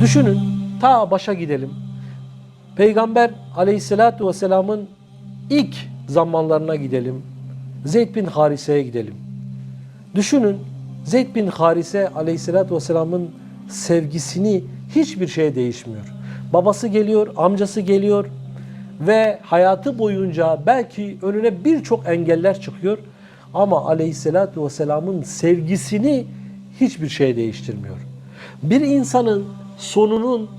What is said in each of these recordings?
Düşünün ta başa gidelim. Peygamber aleyhissalatu vesselamın ilk zamanlarına gidelim. Zeyd bin Harise'ye gidelim. Düşünün Zeyd bin Harise aleyhissalatu vesselamın sevgisini hiçbir şeye değişmiyor. Babası geliyor, amcası geliyor ve hayatı boyunca belki önüne birçok engeller çıkıyor ama aleyhissalatu vesselamın sevgisini hiçbir şeye değiştirmiyor. Bir insanın sonunun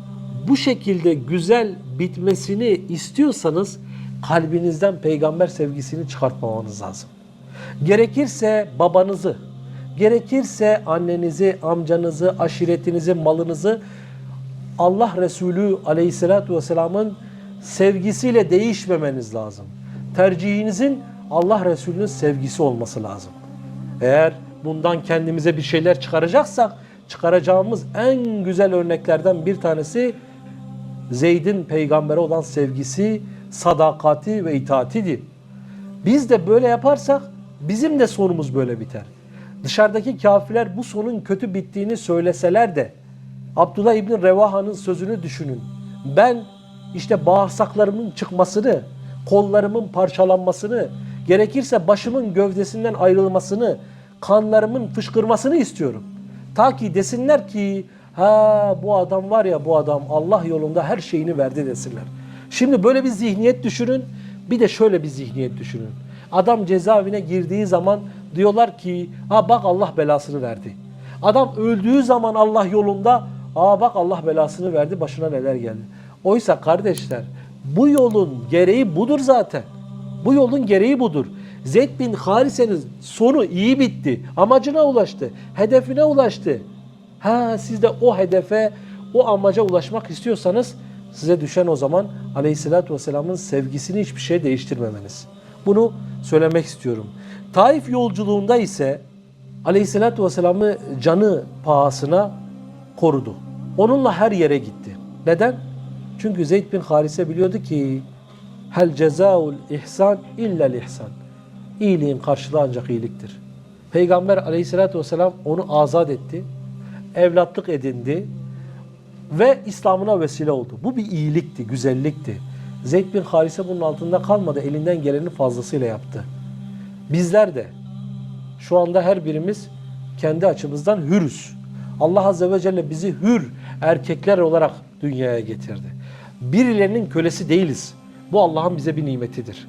bu şekilde güzel bitmesini istiyorsanız kalbinizden peygamber sevgisini çıkartmamanız lazım. Gerekirse babanızı, gerekirse annenizi, amcanızı, aşiretinizi, malınızı Allah Resulü Aleyhisselatü Vesselam'ın sevgisiyle değişmemeniz lazım. Tercihinizin Allah Resulü'nün sevgisi olması lazım. Eğer bundan kendimize bir şeyler çıkaracaksak çıkaracağımız en güzel örneklerden bir tanesi Zeyd'in peygambere olan sevgisi, sadakati ve itaatidir. Biz de böyle yaparsak bizim de sonumuz böyle biter. Dışarıdaki kafirler bu sonun kötü bittiğini söyleseler de Abdullah İbni Revaha'nın sözünü düşünün. Ben işte bağırsaklarımın çıkmasını, kollarımın parçalanmasını, gerekirse başımın gövdesinden ayrılmasını, kanlarımın fışkırmasını istiyorum. Ta ki desinler ki ha bu adam var ya bu adam Allah yolunda her şeyini verdi desinler. Şimdi böyle bir zihniyet düşünün. Bir de şöyle bir zihniyet düşünün. Adam cezaevine girdiği zaman diyorlar ki ha bak Allah belasını verdi. Adam öldüğü zaman Allah yolunda aa bak Allah belasını verdi başına neler geldi. Oysa kardeşler bu yolun gereği budur zaten. Bu yolun gereği budur. Zeyd bin Harise'nin sonu iyi bitti. Amacına ulaştı. Hedefine ulaştı. Ha siz de o hedefe, o amaca ulaşmak istiyorsanız size düşen o zaman Aleyhisselatü Vesselam'ın sevgisini hiçbir şey değiştirmemeniz. Bunu söylemek istiyorum. Taif yolculuğunda ise Aleyhisselatü Vesselam'ı canı pahasına korudu. Onunla her yere gitti. Neden? Çünkü Zeyd bin Harise biliyordu ki hel cezaul ihsan illel ihsan. İyiliğin karşılığı ancak iyiliktir. Peygamber aleyhissalatü vesselam onu azat etti. Evlatlık edindi. Ve İslam'ına vesile oldu. Bu bir iyilikti, güzellikti. Zeyd bin Harise bunun altında kalmadı. Elinden gelenin fazlasıyla yaptı. Bizler de şu anda her birimiz kendi açımızdan hürüz. Allah Azze ve Celle bizi hür erkekler olarak dünyaya getirdi. Birilerinin kölesi değiliz. Bu Allah'ın bize bir nimetidir.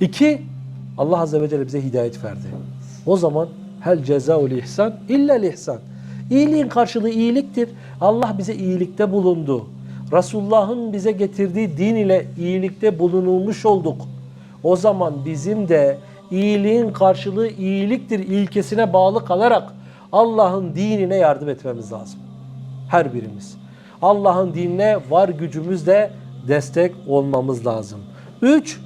İki, Allah Azze ve Celle bize hidayet verdi. O zaman hel cezaul ihsan illa ihsan. İyiliğin karşılığı iyiliktir. Allah bize iyilikte bulundu. Resulullah'ın bize getirdiği din ile iyilikte bulunulmuş olduk. O zaman bizim de iyiliğin karşılığı iyiliktir ilkesine bağlı kalarak Allah'ın dinine yardım etmemiz lazım. Her birimiz. Allah'ın dinine var gücümüzle destek olmamız lazım. Üç,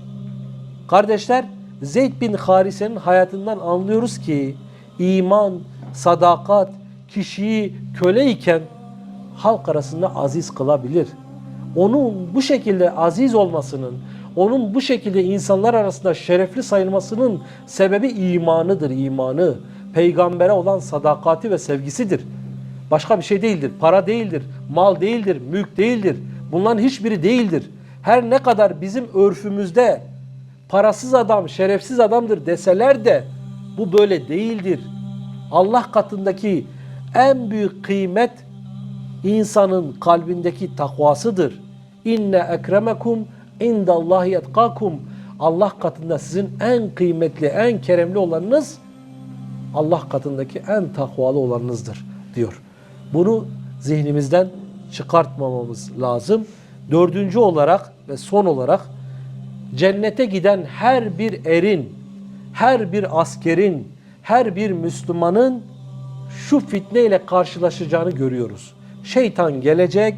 kardeşler Zeyd bin Harise'nin hayatından anlıyoruz ki iman, sadakat kişiyi köle iken halk arasında aziz kılabilir. Onun bu şekilde aziz olmasının, onun bu şekilde insanlar arasında şerefli sayılmasının sebebi imanıdır, imanı. Peygambere olan sadakati ve sevgisidir. Başka bir şey değildir. Para değildir, mal değildir, mülk değildir. Bunların hiçbiri değildir. Her ne kadar bizim örfümüzde parasız adam, şerefsiz adamdır deseler de bu böyle değildir. Allah katındaki en büyük kıymet insanın kalbindeki takvasıdır. İnne ekremekum indallahi etkakum. Allah katında sizin en kıymetli, en keremli olanınız Allah katındaki en takvalı olanınızdır diyor. Bunu zihnimizden çıkartmamamız lazım. Dördüncü olarak ve son olarak cennete giden her bir erin, her bir askerin, her bir Müslümanın şu fitne ile karşılaşacağını görüyoruz. Şeytan gelecek,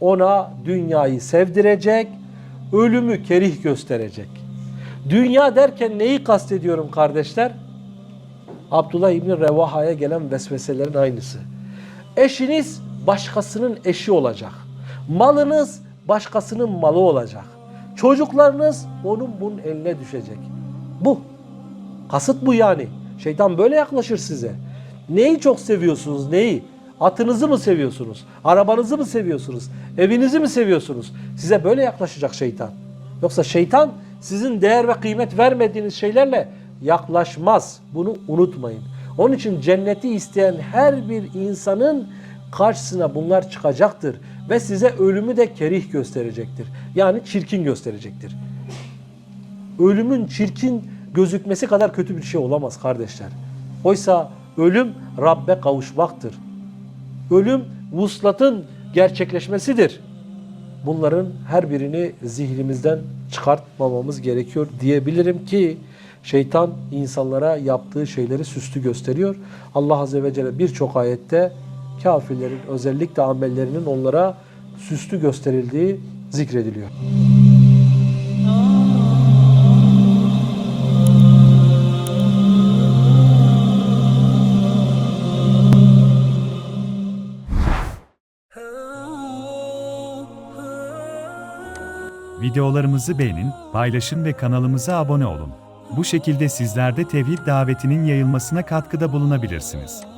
ona dünyayı sevdirecek, ölümü kerih gösterecek. Dünya derken neyi kastediyorum kardeşler? Abdullah İbni Revaha'ya gelen vesveselerin aynısı. Eşiniz başkasının eşi olacak. Malınız başkasının malı olacak. Çocuklarınız onun bunun eline düşecek. Bu. Kasıt bu yani. Şeytan böyle yaklaşır size. Neyi çok seviyorsunuz neyi? Atınızı mı seviyorsunuz? Arabanızı mı seviyorsunuz? Evinizi mi seviyorsunuz? Size böyle yaklaşacak şeytan. Yoksa şeytan sizin değer ve kıymet vermediğiniz şeylerle yaklaşmaz. Bunu unutmayın. Onun için cenneti isteyen her bir insanın karşısına bunlar çıkacaktır ve size ölümü de kerih gösterecektir. Yani çirkin gösterecektir. Ölümün çirkin gözükmesi kadar kötü bir şey olamaz kardeşler. Oysa ölüm Rabbe kavuşmaktır. Ölüm vuslatın gerçekleşmesidir. Bunların her birini zihnimizden çıkartmamamız gerekiyor diyebilirim ki şeytan insanlara yaptığı şeyleri süslü gösteriyor. Allah Azze ve Celle birçok ayette kafirlerin özellikle amellerinin onlara süslü gösterildiği zikrediliyor. Videolarımızı beğenin, paylaşın ve kanalımıza abone olun. Bu şekilde sizler de tevhid davetinin yayılmasına katkıda bulunabilirsiniz.